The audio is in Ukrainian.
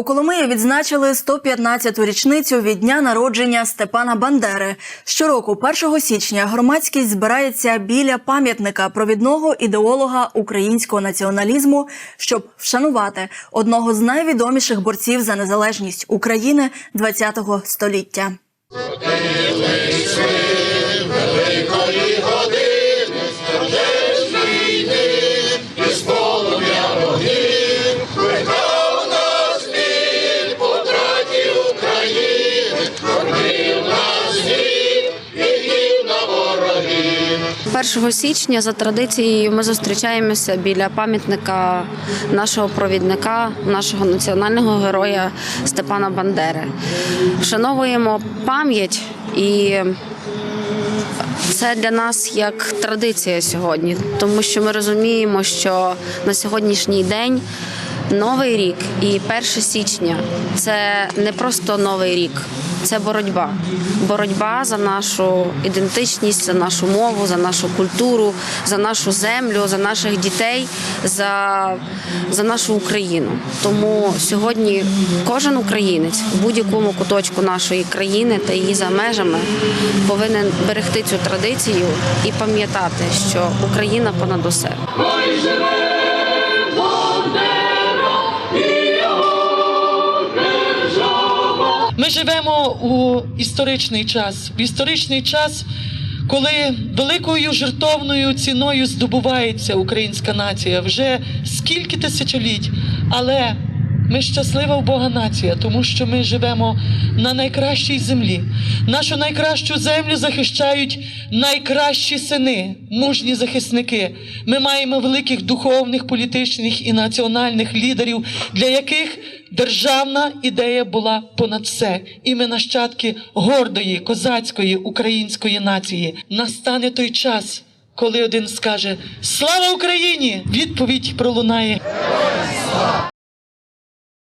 У Коломиї відзначили 115-ту річницю від дня народження Степана Бандери. Щороку, 1 січня, громадськість збирається біля пам'ятника провідного ідеолога українського націоналізму, щоб вшанувати одного з найвідоміших борців за незалежність України ХХ століття. Першого січня за традицією ми зустрічаємося біля пам'ятника нашого провідника, нашого національного героя Степана Бандери. Вшановуємо пам'ять і. Це для нас як традиція сьогодні, тому що ми розуміємо, що на сьогоднішній день новий рік і 1 січня це не просто новий рік, це боротьба. Боротьба за нашу ідентичність, за нашу мову, за нашу культуру, за нашу землю, за наших дітей, за, за нашу Україну. Тому сьогодні кожен українець в будь-якому куточку нашої країни та її за межами повинен берегти цю традицію і пам'ятати, що Україна понад усе. Ми живемо у історичний час, в історичний час, коли великою жертовною ціною здобувається українська нація. Вже скільки тисячоліть, але ми щаслива в Бога нація, тому що ми живемо на найкращій землі. Нашу найкращу землю захищають найкращі сини, мужні захисники. Ми маємо великих духовних, політичних і національних лідерів, для яких державна ідея була понад все. І ми нащадки гордої, козацької української нації. Настане той час. Коли один скаже Слава Україні! Відповідь пролунає